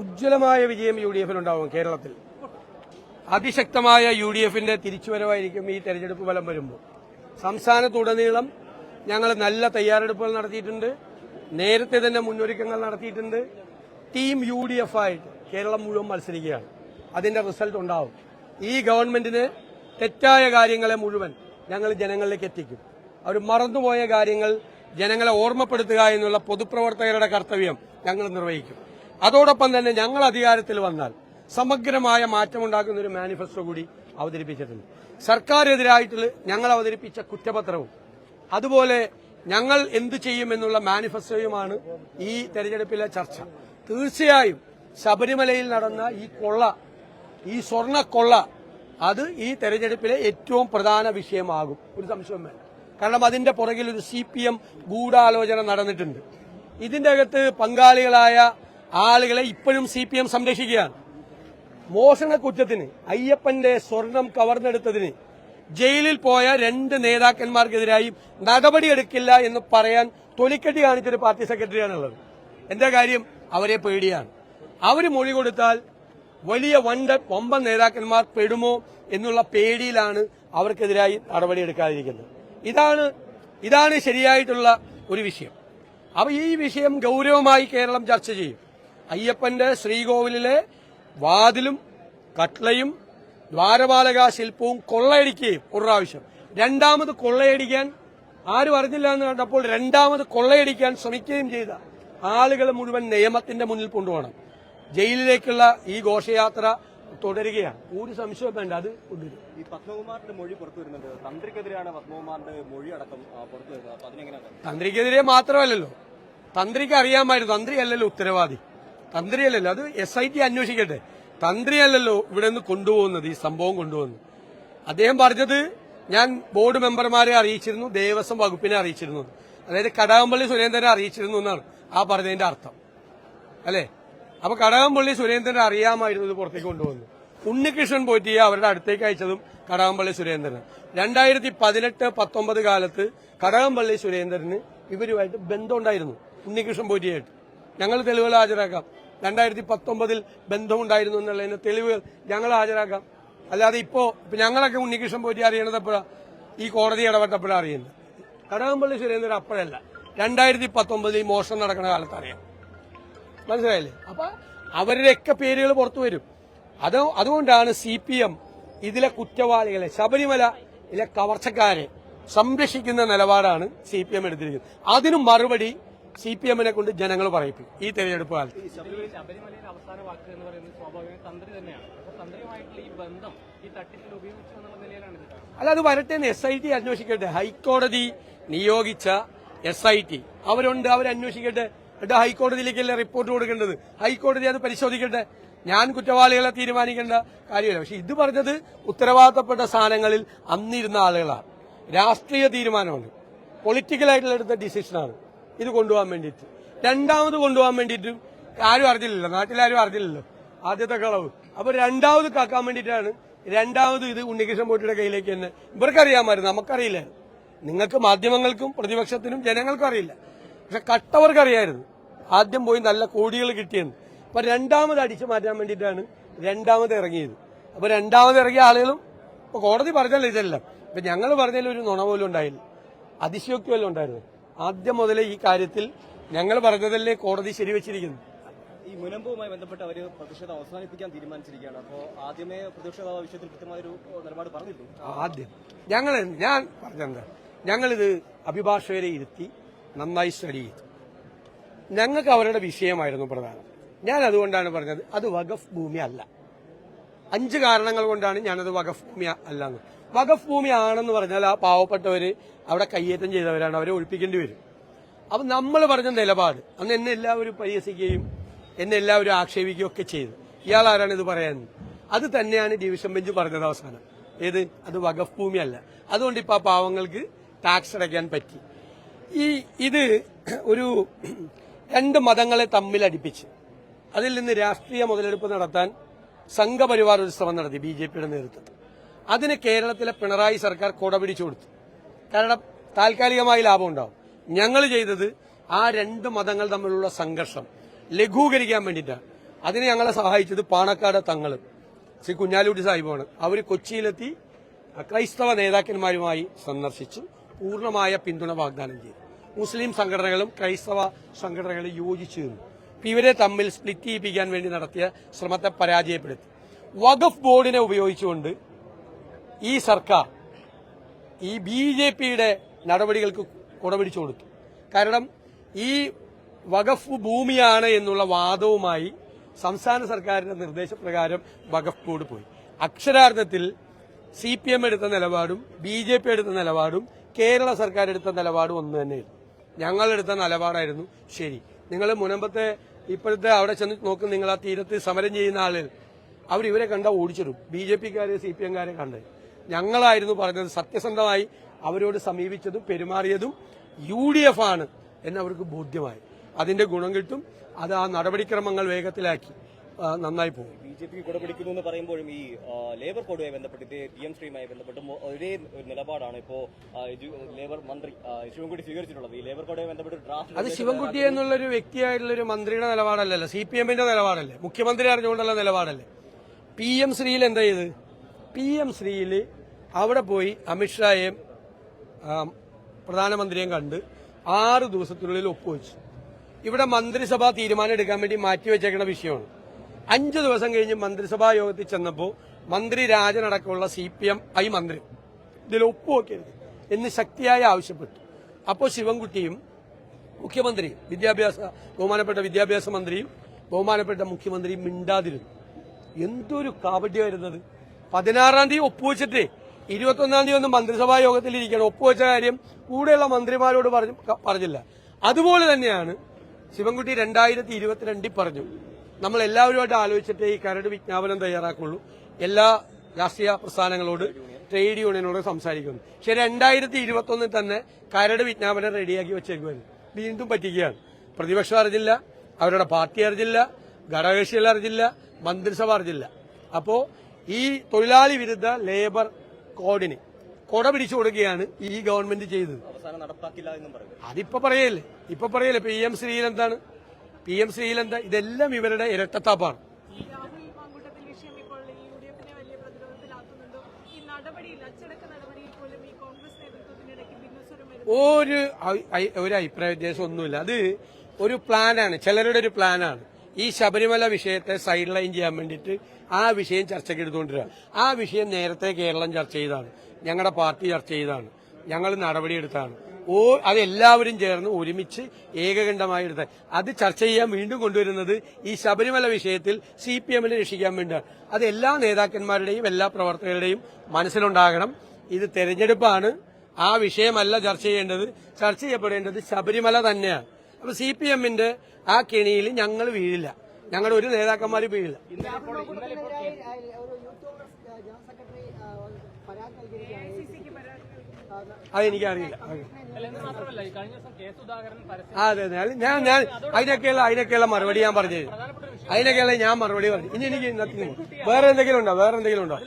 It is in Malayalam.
ഉജ്ജ്വലമായ വിജയം യു ഡി എഫിനുണ്ടാവും കേരളത്തിൽ. അതിശക്തമായ യു ഡി എഫിന്റെ തിരിച്ചുവരവായിരിക്കും ഈ തെരഞ്ഞെടുപ്പ് ഫലം വരുമ്പോൾ. സംസ്ഥാനത്തുടനീളം ഞങ്ങൾ നല്ല തയ്യാറെടുപ്പുകൾ നടത്തിയിട്ടുണ്ട്. നേരത്തെ തന്നെ മുന്നൊരുക്കങ്ങൾ നടത്തിയിട്ടുണ്ട്. ടീം യു ഡി എഫ് ആയിട്ട് കേരളം മുഴുവൻ മത്സരിക്കുകയാണ്. അതിന്റെ റിസൾട്ട് ഉണ്ടാവും. ഈ ഗവൺമെന്റിന് തെറ്റായ കാര്യങ്ങളെ മുഴുവൻ ഞങ്ങൾ ജനങ്ങളിലേക്ക് എത്തിക്കും. അവർ മറന്നുപോയ കാര്യങ്ങൾ ജനങ്ങളെ ഓർമ്മപ്പെടുത്തുക എന്നുള്ള പൊതുപ്രവർത്തകരുടെ കർത്തവ്യം ഞങ്ങൾ നിർവഹിക്കും. അതോടൊപ്പം തന്നെ ഞങ്ങൾ അധികാരത്തിൽ വന്നാൽ സമഗ്രമായ മാറ്റമുണ്ടാക്കുന്ന ഒരു മാനിഫെസ്റ്റോ കൂടി അവതരിപ്പിച്ചിട്ടുണ്ട്. സർക്കാരെതിരായിട്ടുള്ള ഞങ്ങൾ അവതരിപ്പിച്ച കുറ്റപത്രവും അതുപോലെ ഞങ്ങൾ എന്തു ചെയ്യുമെന്നുള്ള മാനിഫെസ്റ്റോയുമാണ് ഈ തെരഞ്ഞെടുപ്പിലെ ചർച്ച. തീർച്ചയായും ശബരിമലയിൽ നടന്ന ഈ കൊള്ള ഈ സ്വർണ കൊള്ള അത് ഈ തെരഞ്ഞെടുപ്പിലെ ഏറ്റവും പ്രധാന വിഷയമാകും. ഒരു സംശയം വേണ്ട. കാരണം അതിന്റെ പുറകിൽ ഒരു സി പി എം ഗൂഢാലോചന നടന്നിട്ടുണ്ട്. ഇതിന്റെ അകത്ത് പങ്കാളികളായ ആളുകളെ ഇപ്പോഴും സി പി എം സംരക്ഷിക്കുകയാണ് മോഷണ കുറ്റത്തിന് അയ്യപ്പന്റെ സ്വർണം കവർന്നെടുത്തതിന് ജയിലിൽ പോയ രണ്ട് നേതാക്കന്മാർക്കെതിരായി നടപടിയെടുക്കില്ല എന്ന് പറയാൻ തൊലിക്കെട്ടി കാണിച്ചൊരു പാർട്ടി സെക്രട്ടറിയാണുള്ളത്. എന്താ കാര്യം അവരെ പേടിയാണ്. അവർ മൊഴി കൊടുത്താൽ വലിയ വണ്ട വമ്പൻ നേതാക്കന്മാർ പെടുമോ എന്നുള്ള പേടിയിലാണ് അവർക്കെതിരായി നടപടിയെടുക്കാതിരിക്കുന്നത്. ഇതാണ് ഇതാണ് ശരിയായിട്ടുള്ള ഒരു വിഷയം. അപ്പൊ ഈ വിഷയം ഗൗരവമായി കേരളം ചർച്ച ചെയ്യും. അയ്യപ്പന്റെ ശ്രീകോവിലിലെ വാതിലും കട്ട്ലയും ദ്വാരപാലക ശില്പവും കൊള്ളയടിക്കുകയും ഒരു പ്രാവശ്യം രണ്ടാമത് കൊള്ളയടിക്കാൻ ആരും അറിഞ്ഞില്ല എന്ന് കണ്ടപ്പോൾ രണ്ടാമത് കൊള്ളയടിക്കാൻ ശ്രമിക്കുകയും ചെയ്ത ആളുകളെ മുഴുവൻ നിയമത്തിന്റെ മുന്നിൽ കൊണ്ടുപോകണം. ജയിലിലേക്കുള്ള ഈ ഘോഷയാത്ര തുടരുകയാണ്. ഒരു സംശയം വേണ്ട അത് കൊണ്ടുവരും. ഈ പത്മകുമാറിന്റെ മൊഴി പുറത്തു വരുന്നുണ്ട്. തന്ത്രിക്കെതിരെയാണ് പത്മകുമാറിന്റെ മൊഴി അടക്കം പുറത്തു വരുന്നത്. തന്ത്രിക്കെതിരെ മാത്രമല്ലല്ലോ. തന്ത്രിക്ക് അറിയാമായിരുന്നു. തന്ത്രി അല്ലല്ലോ ഉത്തരവാദി. തന്ത്രിയല്ലല്ലോ അത് എസ് ഐ ടി അന്വേഷിക്കട്ടെ. തന്ത്രിയല്ലല്ലോ ഇവിടെ നിന്ന് കൊണ്ടുപോകുന്നത് ഈ സംഭവം കൊണ്ടുപോകുന്നത്. അദ്ദേഹം പറഞ്ഞത് ഞാൻ ബോർഡ് മെമ്പർമാരെ അറിയിച്ചിരുന്നു ദേവസ്വം വകുപ്പിനെ അറിയിച്ചിരുന്നു. അതായത് കടകംപള്ളി സുരേന്ദ്രനെ അറിയിച്ചിരുന്നു എന്നാണ് ആ പറഞ്ഞതിന്റെ അർത്ഥം. അല്ലേ? അപ്പൊ കടകംപള്ളി സുരേന്ദ്രനെ അറിയാമായിരുന്നു ഇത് പുറത്തേക്ക് കൊണ്ടുപോകുന്നത്. ഉണ്ണികൃഷ്ണൻ പോറ്റി അവരുടെ അടുത്തേക്ക് അയച്ചതും കടകംപള്ളി സുരേന്ദ്രൻ രണ്ടായിരത്തി പതിനെട്ട് പത്തൊമ്പത് കാലത്ത് കടകംപള്ളി സുരേന്ദ്രന് ഇവരുമായിട്ട് ബന്ധമുണ്ടായിരുന്നു ഉണ്ണികൃഷ്ണൻ പോറ്റിയായിട്ട്. ഞങ്ങൾ തെളിവുകൾ ഹാജരാക്കാം. രണ്ടായിരത്തി പത്തൊമ്പതിൽ ബന്ധമുണ്ടായിരുന്നു എന്നുള്ളതിന് തെളിവുകൾ ഞങ്ങൾ ഹാജരാക്കാം. അല്ലാതെ ഇപ്പോ ഞങ്ങളൊക്കെ ഉണ്ണികൃഷ്ണൻ പോറ്റി അറിയണത് എപ്പോഴാണ് ഈ കോടതി ഇടപെട്ടപ്പോഴാണ് അറിയുന്നത്. കടകംപള്ളി സുരേന്ദ്രൻ അപ്പോഴല്ല രണ്ടായിരത്തി പത്തൊമ്പതിൽ ഈ മോഷണം നടക്കുന്ന കാലത്ത് അറിയാം. മനസ്സിലായില്ലേ? അപ്പൊ അവരുടെയൊക്കെ പേരുകൾ പുറത്തു വരും. അത് അതുകൊണ്ടാണ് സി പി എം ഇതിലെ കുറ്റവാളികളെ ശബരിമല ഇതിലെ കവർച്ചക്കാരെ സംരക്ഷിക്കുന്ന നിലപാടാണ് സി പി എം എടുത്തിരിക്കുന്നത്. അതിനു മറുപടി സി പി എമ്മിനെ കൊണ്ട് ജനങ്ങൾ പറയിപ്പിക്കും ഈ തെരഞ്ഞെടുപ്പ് കാലത്ത്. അല്ല അത് വരട്ടെ എന്ന് എസ് ഐ ടി അന്വേഷിക്കട്ടെ. ഹൈക്കോടതി നിയോഗിച്ച എസ് ഐ ടി അവരുണ്ട് അവരന്വേഷിക്കട്ടെ. എന്നിട്ട് ഹൈക്കോടതിയിലേക്കല്ലേ റിപ്പോർട്ട് കൊടുക്കേണ്ടത്? ഹൈക്കോടതി അത് പരിശോധിക്കട്ടെ. ഞാൻ കുറ്റവാളികളെ തീരുമാനിക്കേണ്ട കാര്യമില്ല. പക്ഷെ ഇത് പറഞ്ഞത് ഉത്തരവാദിത്തപ്പെട്ട സ്ഥാനങ്ങളിൽ അന്നിരുന്ന ആളുകളാണ്. രാഷ്ട്രീയ തീരുമാനമാണ് പൊളിറ്റിക്കലായിട്ടുള്ള എടുത്ത ഡിസിഷനാണ് ഇത് കൊണ്ടുപോകാൻ വേണ്ടിയിട്ട്. രണ്ടാമത് കൊണ്ടുപോകാൻ വേണ്ടിയിട്ട് ആരും അറിഞ്ഞില്ലല്ലോ. നാട്ടിലാരും അറിഞ്ഞില്ലല്ലോ. ആദ്യത്തെ കളവ്. അപ്പൊ രണ്ടാമത് കാക്കാൻ വേണ്ടിയിട്ടാണ് രണ്ടാമത് ഇത് ഉണ്ണികൃഷ്ണൻ പോറ്റിയുടെ കയ്യിലേക്ക് തന്നെ. ഇവർക്കറിയാമായിരുന്നു. നമുക്കറിയില്ല. നിങ്ങൾക്ക് മാധ്യമങ്ങൾക്കും പ്രതിപക്ഷത്തിനും ജനങ്ങൾക്കും അറിയില്ല. പക്ഷെ കട്ടവർക്കറിയായിരുന്നു. ആദ്യം പോയി നല്ല കോടികൾ കിട്ടിയെന്ന്. അപ്പൊ രണ്ടാമത് അടിച്ചു മാറ്റാൻ വേണ്ടിയിട്ടാണ് രണ്ടാമത് ഇറങ്ങിയത്. അപ്പൊ രണ്ടാമത് ഇറങ്ങിയ ആളുകളും ഇപ്പൊ കോടതി പറഞ്ഞല്ലോ ഇതെല്ലാം. ഇപ്പൊ ഞങ്ങൾ പറഞ്ഞതിൽ ഒരു നുണ പോലും ഉണ്ടായില്ല. അതിശയോക്തി വല്ലതും ഉണ്ടായിരുന്നു? ആദ്യം മുതലേ ഈ കാര്യത്തിൽ ഞങ്ങൾ പറഞ്ഞതല്ലേ കോടതി ശരിവച്ചിരിക്കുന്നു. ഈ മുനമ്പുമായി ബന്ധപ്പെട്ട് അവർ പ്രതിഷേധം അവസാനിപ്പിക്കാൻ തീരുമാനിച്ചിരിക്കുകയാണ്. അപ്പോൾ ആദ്യമേ പ്രതിഷേധ വിഷയത്തിൽ കൃത്യമായൊരു നിലപാട് പറഞ്ഞിരുന്നു. ആദ്യം. ഞങ്ങൾ ഞാൻ പറഞ്ഞത് ഞങ്ങളിത് അഭിഭാഷകരെ ഇരുത്തി നന്നായി സ്റ്റഡി ചെയ്തു. ഞങ്ങൾക്ക് അവരുടെ വിഷയമായിരുന്നു പ്രധാനം. ഞാൻ അതുകൊണ്ടാണ് പറഞ്ഞത് അത് വഖഫ് ഭൂമി അല്ല. അഞ്ച് കാരണങ്ങൾ കൊണ്ടാണ് ഞാനത് വഖഫ് ഭൂമി അല്ല എന്ന് വഖഫ് ഭൂമി ആണെന്ന് പറഞ്ഞാൽ ആ പാവപ്പെട്ടവര് അവിടെ കയ്യേറ്റം ചെയ്തവരാണ് അവരെ ഒഴിപ്പിക്കേണ്ടി വരും. അപ്പൊ നമ്മൾ പറഞ്ഞ നിലപാട് അന്ന് എന്നെ എല്ലാവരും പരിഹസിക്കുകയും എന്നെ എല്ലാവരും ആക്ഷേപിക്കുകയും ഒക്കെ ചെയ്തു. ഇയാൾ ആരാണ് ഇത് പറയാൻ? അത് തന്നെയാണ് ഡിവിഷൻ ബെഞ്ച് പറഞ്ഞത് അവസാനം. ഏത്? അത് വഖഫ് ഭൂമിയല്ല അതുകൊണ്ട് ഇപ്പൊ ആ പാവങ്ങൾക്ക് ടാക്സ് അടയ്ക്കാൻ പറ്റി. ഈ ഇത് ഒരു രണ്ട് മതങ്ങളെ തമ്മിൽ അടുപ്പിച്ച് അതിൽ നിന്ന് രാഷ്ട്രീയ മുതലെടുപ്പ് നടത്താൻ സംഘപരിവാർ ഒരു നടത്തി ബി ജെ പിയുടെ നേതൃത്വത്തിൽ അതിന് കേരളത്തിലെ പിണറായി സർക്കാർ കൊട പിടിച്ചു കൊടുത്തു. കാരണം താൽക്കാലികമായി ലാഭം ഉണ്ടാവും. ഞങ്ങൾ ചെയ്തത് ആ രണ്ട് മതങ്ങൾ തമ്മിലുള്ള സംഘർഷം ലഘൂകരിക്കാൻ വേണ്ടിയിട്ടാണ്. അതിന് ഞങ്ങളെ സഹായിച്ചത് പാണക്കാട് തങ്ങൾ ശ്രീ കുഞ്ഞാലുട്ടി സാഹിബാണ്. അവർ കൊച്ചിയിലെത്തി ക്രൈസ്തവ നേതാക്കന്മാരുമായി സന്ദർശിച്ചു. പൂർണമായ പിന്തുണ വാഗ്ദാനം ചെയ്തു. മുസ്ലിം സംഘടനകളും ക്രൈസ്തവ സംഘടനകളും യോജിച്ചു ഇവരെ തമ്മിൽ സ്പ്ലിറ്റ് ചെയ്യിപ്പിക്കാൻ വേണ്ടി നടത്തിയ ശ്രമത്തെ പരാജയപ്പെടുത്തി. വഖഫ് ബോർഡിനെ ഉപയോഗിച്ചുകൊണ്ട് ഈ സർക്കാർ ഈ ബി ജെ പിയുടെ നടപടികൾക്ക് കുടപിടിച്ചു കൊടുത്തു. കാരണം ഈ വഖഫ് ഭൂമിയാണ് എന്നുള്ള വാദവുമായി സംസ്ഥാന സർക്കാരിന്റെ നിർദ്ദേശപ്രകാരം വഖഫ് ബോർഡ് പോയി. അക്ഷരാർത്ഥത്തിൽ സി പി എം എടുത്ത നിലപാടും ബി ജെ പി എടുത്ത നിലപാടും കേരള സർക്കാർ എടുത്ത നിലപാടും ഒന്ന് തന്നെയായിരുന്നു. ഞങ്ങളെടുത്ത നിലപാടായിരുന്നു ശരി. നിങ്ങൾ മുനമ്പത്തെ ഇപ്പോഴത്തെ അവിടെ ചെന്ന് നോക്കും നിങ്ങൾ ആ തീരത്ത് സമരം ചെയ്യുന്ന ആളിൽ. അവർ ഇവരെ കണ്ട ഓടിച്ചിടും. ബി ജെ പിക്കാരെ സി പി എംകാരെ കണ്ട്. ഞങ്ങളായിരുന്നു പറഞ്ഞത് സത്യസന്ധമായി അവരോട് സമീപിച്ചതും പെരുമാറിയതും യു ഡി എഫ് ആണ് എന്നവർക്ക് ബോധ്യമായി. അതിന്റെ ഗുണം കിട്ടും. അത് ആ നടപടിക്രമങ്ങൾ വേഗത്തിലാക്കി. നന്നായി പോകും. ബി ജെ പി കുടപിടിക്കുന്നു എന്ന് പറയുമ്പോഴും ഈ ലേബർ കോഡുമായി ബന്ധപ്പെട്ട് ഇത് പി എം ശ്രീയുമായി ബന്ധപ്പെട്ട് ഒരേ നിലപാടാണ് ഇപ്പോ ലേബർ മന്ത്രി ശിവൻകുട്ടി സ്വീകരിച്ചിട്ടുള്ളത്. ഈ ലേബർ കോഡുമായി ബന്ധപ്പെട്ട് ഡ്രാഫ്റ്റ് അത് ശിവൻകുട്ടി എന്നുള്ളൊരു വ്യക്തിയായിട്ടുള്ള ഒരു മന്ത്രിയുടെ നിലപാടല്ലല്ലോ. സി പി എമ്മിന്റെ നിലപാടല്ലേ. മുഖ്യമന്ത്രി അറിഞ്ഞുകൊണ്ടുള്ള നിലപാടല്ലേ. പി എം ശ്രീയിൽ എന്താ ചെയ്ത്? പി എം ശ്രീയിൽ അവിടെ പോയി അമിത്ഷായെയും പ്രധാനമന്ത്രിയും പ്രധാനമന്ത്രിയെയും കണ്ട് ആറ് ദിവസത്തിനുള്ളിൽ ഒപ്പുവെച്ചു. ഇവിടെ മന്ത്രിസഭ തീരുമാനം എടുക്കാൻ വേണ്ടി മാറ്റിവെച്ചേക്കുന്ന വിഷയമാണ്. അഞ്ചു ദിവസം കഴിഞ്ഞ് മന്ത്രിസഭാ യോഗത്തിൽ ചെന്നപ്പോൾ മന്ത്രി രാജനടക്കമുള്ള സി പി എം ഐ മന്ത്രി ഇതിൽ ഒപ്പുവെക്കരുത് എന്ന് ശക്തിയായി ആവശ്യപ്പെട്ടു. അപ്പോൾ ശിവൻകുട്ടിയും മുഖ്യമന്ത്രിയും വിദ്യാഭ്യാസ ബഹുമാനപ്പെട്ട വിദ്യാഭ്യാസ മന്ത്രിയും ബഹുമാനപ്പെട്ട മുഖ്യമന്ത്രിയും മിണ്ടാതിരുന്നു. എന്തൊരു കാപട്യം വരുന്നത് പതിനാറാം തീയതി ഒപ്പുവെച്ചിട്ടേ ഇരുപത്തൊന്നാം തീയതി ഒന്ന് മന്ത്രിസഭാ യോഗത്തിൽ ഇരിക്കണം. ഒപ്പുവെച്ച കാര്യം കൂടെയുള്ള മന്ത്രിമാരോട് പറഞ്ഞു പറഞ്ഞില്ല. അതുപോലെ തന്നെയാണ് ശിവൻകുട്ടി രണ്ടായിരത്തി ഇരുപത്തിരണ്ടിൽ പറഞ്ഞു. നമ്മൾ എല്ലാവരുമായിട്ട് ആലോചിച്ചിട്ട് ഈ കരട് വിജ്ഞാപനം തയ്യാറാക്കുള്ളൂ. എല്ലാ രാഷ്ട്രീയ പ്രസ്ഥാനങ്ങളോട് ട്രേഡ് യൂണിയനോട് സംസാരിക്കുന്നു. പക്ഷെ രണ്ടായിരത്തി ഇരുപത്തൊന്നിൽ തന്നെ കരട് വിജ്ഞാപനം റെഡിയാക്കി വെച്ചേക്കുമായിരുന്നു വീണ്ടും പറ്റിക്കുകയാണ്. പ്രതിപക്ഷം അറിഞ്ഞില്ല അവരുടെ പാർട്ടി അറിഞ്ഞില്ല ഘടകകക്ഷികൾ അറിഞ്ഞില്ല മന്ത്രിസഭ അറിഞ്ഞില്ല. അപ്പോ ഈ തൊഴിലാളി വിരുദ്ധ ലേബർ കോഡിന് കൊട പിടിച്ചു കൊടുക്കുകയാണ് ഈ ഗവൺമെന്റ് ചെയ്തത്. അതിപ്പോ പറയല്ലേ? ഇപ്പൊ പറയല്ലേ? പി എം ശ്രീയിൽ എന്താണ്? പി എം ശ്രീലന്ത ഇതെല്ലാം ഇവരുടെ ഇരട്ടത്താപ്പാണ്. ഒരു ഒരു അഭിപ്രായ വ്യത്യാസം ഒന്നുമില്ല. അത് ഒരു പ്ലാനാണ് ചിലരുടെ ഒരു പ്ലാനാണ്. ഈ ശബരിമല വിഷയത്തെ സൈഡ് ലൈൻ ചെയ്യാൻ വേണ്ടിയിട്ട് ആ വിഷയം ചർച്ചയ്ക്ക് എടുത്തുകൊണ്ടിരിക്കുക. ആ വിഷയം നേരത്തെ കേരളം ചർച്ച ചെയ്താണ് ഞങ്ങളുടെ പാർട്ടി ചർച്ച ചെയ്താണ് ഞങ്ങൾ നടപടിയെടുത്താണ് ഓ അതെല്ലാവരും ചേർന്ന് ഒരുമിച്ച് ഏകകണ്ഠമായി എടുത്ത് അത് ചർച്ച ചെയ്യാൻ വീണ്ടും കൊണ്ടുവരുന്നത് ഈ ശബരിമല വിഷയത്തിൽ സി പി എമ്മിനെ രക്ഷിക്കാൻ വേണ്ടിയാണ് അത് എല്ലാ നേതാക്കന്മാരുടെയും എല്ലാ പ്രവർത്തകരുടെയും മനസ്സിലുണ്ടാകണം. ഇത് തെരഞ്ഞെടുപ്പാണ്. ആ വിഷയമല്ല ചർച്ച ചെയ്യേണ്ടത്. ചർച്ച ചെയ്യപ്പെടേണ്ടത് ശബരിമല തന്നെയാണ്. അപ്പൊ സി പി എമ്മിന്റെ ആ കെണിയിൽ ഞങ്ങൾ വീഴില്ല. ഞങ്ങളുടെ ഒരു നേതാക്കന്മാർ വീഴില്ല. ആ, അതെ അതെ. ഞാൻ ഞാൻ അതിനൊക്കെയുള്ള അതിനൊക്കെയുള്ള മറുപടി ഞാൻ പറഞ്ഞു അതിനൊക്കെയുള്ള ഞാൻ മറുപടി പറഞ്ഞു. ഇനി എനിക്ക് വേറെ എന്തെങ്കിലും ഉണ്ടോ? വേറെ എന്തെങ്കിലും ഉണ്ടോ?